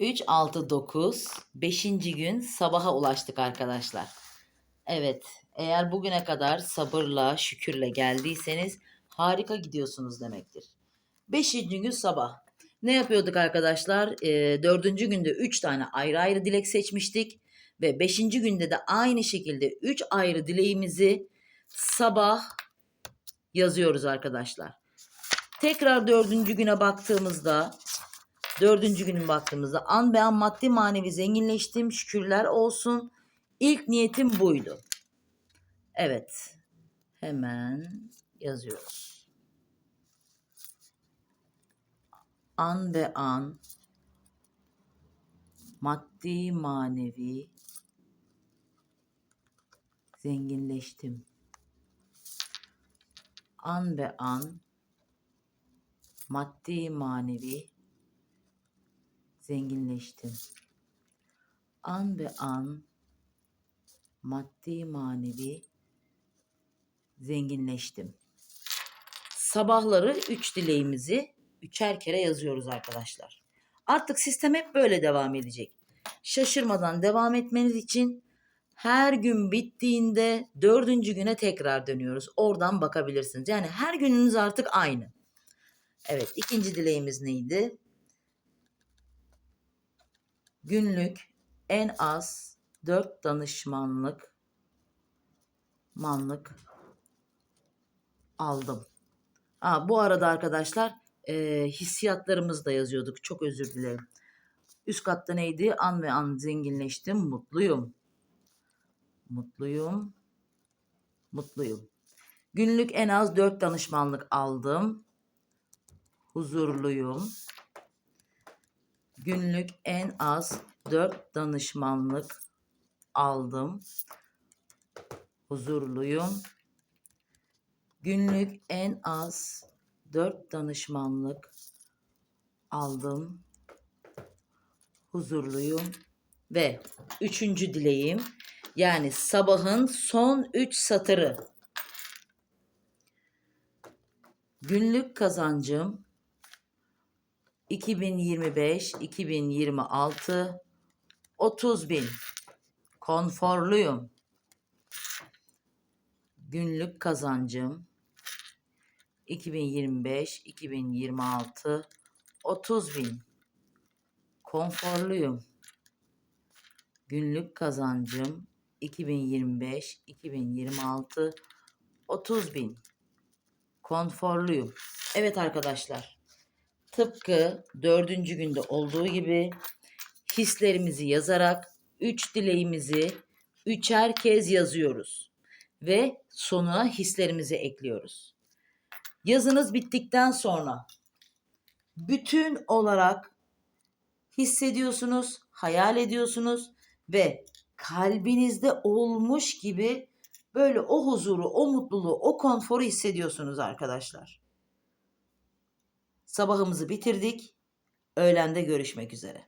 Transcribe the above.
3, 6, 9. 5. gün sabaha ulaştık arkadaşlar. Evet, eğer bugüne kadar sabırla, şükürle geldiyseniz harika gidiyorsunuz demektir. 5. gün sabah. Ne yapıyorduk arkadaşlar? Ee, 4. günde 3 tane ayrı ayrı dilek seçmiştik. Ve 5. günde de aynı şekilde 3 ayrı dileğimizi sabah yazıyoruz arkadaşlar. Tekrar dördüncü güne baktığımızda Dördüncü günün baktığımızda an be an maddi manevi zenginleştim şükürler olsun. İlk niyetim buydu. Evet. Hemen yazıyoruz. An be an maddi manevi zenginleştim. An be an maddi manevi zenginleştim. An be an maddi manevi zenginleştim. Sabahları üç dileğimizi üçer kere yazıyoruz arkadaşlar. Artık sistem hep böyle devam edecek. Şaşırmadan devam etmeniz için her gün bittiğinde dördüncü güne tekrar dönüyoruz. Oradan bakabilirsiniz. Yani her gününüz artık aynı. Evet ikinci dileğimiz neydi? Günlük en az 4 danışmanlık manlık aldım. Aa, bu arada arkadaşlar e, hissiyatlarımızı da yazıyorduk. Çok özür dilerim. Üst katta neydi? An ve an zenginleştim. Mutluyum. Mutluyum. Mutluyum. Günlük en az 4 danışmanlık aldım. Huzurluyum günlük en az 4 danışmanlık aldım. Huzurluyum. Günlük en az 4 danışmanlık aldım. Huzurluyum ve üçüncü dileğim yani sabahın son 3 satırı. Günlük kazancım 2025, 2026, 30 bin. Konforluyum. Günlük kazancım 2025, 2026, 30 bin. Konforluyum. Günlük kazancım 2025, 2026, 30 bin. Konforluyum. Evet arkadaşlar. Tıpkı dördüncü günde olduğu gibi hislerimizi yazarak üç dileğimizi üçer kez yazıyoruz ve sonuna hislerimizi ekliyoruz. Yazınız bittikten sonra bütün olarak hissediyorsunuz, hayal ediyorsunuz ve kalbinizde olmuş gibi böyle o huzuru, o mutluluğu, o konforu hissediyorsunuz arkadaşlar. Sabahımızı bitirdik. Öğlende görüşmek üzere.